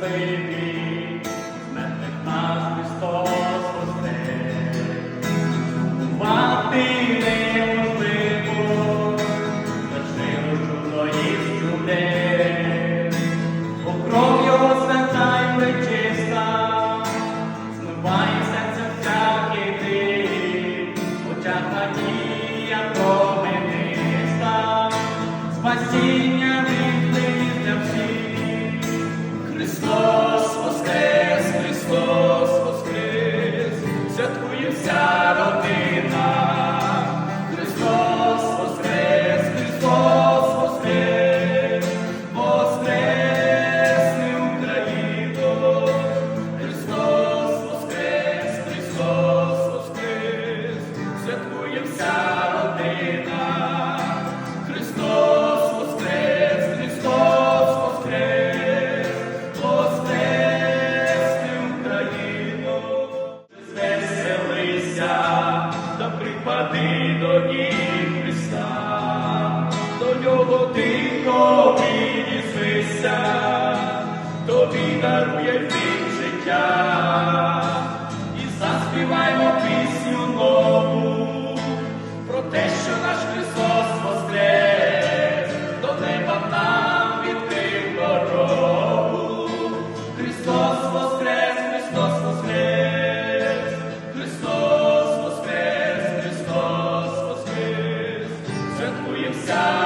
мертвих наш Христос воскрес. Мати неможливо, зачнило чудо із чудес. Бо кров його свята й пречиста, змиває серце всякий дим, очах надія промениста, спасіння Пади до ніг Христа, до нього тихо підізвися, тобі дарує він життя, і заспіваймо пісню нову про те, що наш Христос воскрес, до неба нам відкрив дорогу, Христос воскрес. die.